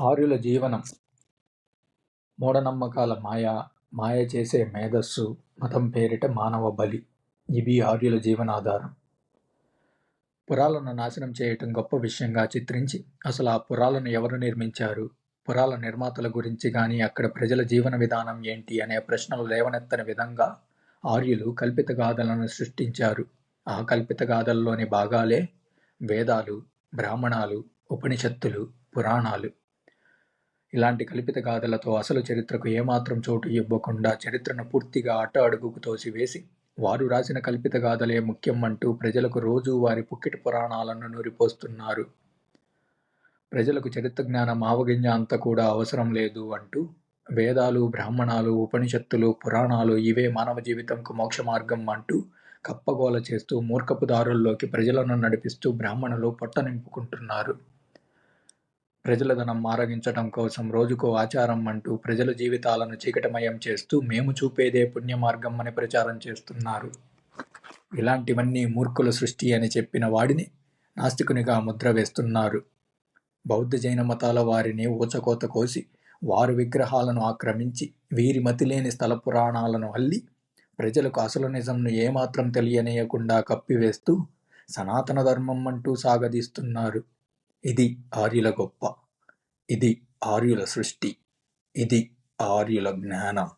ఆర్యుల జీవనం. మూఢనమ్మకాల మాయ మాయ చేసే మేధస్సు మతం పేరిట మానవ బలి. ఇవి ఆర్యుల జీవనాధారం. పురాలను నాశనం చేయటం గొప్ప విషయంగా చిత్రించి అసలు ఆ పురాలను ఎవరు నిర్మించారు? పురాల నిర్మాతల గురించి కానీ అక్కడ ప్రజల జీవన విధానం ఏంటి అనే ప్రశ్నలు లేవనెత్తని విధంగా ఆర్యులు కల్పిత గాథలను సృష్టించారు. ఆ కల్పిత గాథల్లోని భాగాలే వేదాలు బ్రాహ్మణాలు ఉపనిషత్తులు పురాణాలు. ఇలాంటి కల్పిత గాథలతో అసలు చరిత్రకు ఏమాత్రం చోటు ఇవ్వకుండా చరిత్రను పూర్తిగా అట్ట అడుగుకు తోసివేసి వారు రాసిన కల్పిత గాథలే ముఖ్యం అంటూ ప్రజలకు రోజు వారి పుక్కిటి పురాణాలను నూరిపోస్తున్నారు. ప్రజలకు చరిత్ర జ్ఞానం ఆవగింజ అంత కూడా అవసరం లేదు అంటూ వేదాలు బ్రాహ్మణాలు ఉపనిషత్తులు పురాణాలు ఇవే మానవ జీవితంకు మోక్ష మార్గం అంటూ కప్పగోల చేస్తూ మూర్ఖపు దారుల్లోకి ప్రజలను నడిపిస్తూ బ్రాహ్మణులు పొట్ట నింపుకుంటున్నారు ప్రజల ధనం మారగించటం కోసం రోజుకో ఆచారం అంటూ ప్రజల జీవితాలను చీకటమయం చేస్తూ మేము చూపేదే పుణ్య మార్గం అని ప్రచారం చేస్తున్నారు. ఇలాంటివన్నీ మూర్ఖుల సృష్టి అని చెప్పిన వాడిని నాస్తికునిగా ముద్ర వేస్తున్నారు. బౌద్ధ జైన మతాల వారిని ఊచకోత కోసి వారు విగ్రహాలను ఆక్రమించి వీరి మతిలేని స్థల పురాణాలను అల్లి ప్రజలకు అసలు నిజంను ఏమాత్రం తెలియనేయకుండా కప్పివేస్తూ సనాతన ధర్మం అంటూ సాగదీస్తున్నారు. ఇది ఆర్యుల గొప్ప ఇది ఆర్యుల సృష్టి ఇది ఆర్యుల జ్ఞానం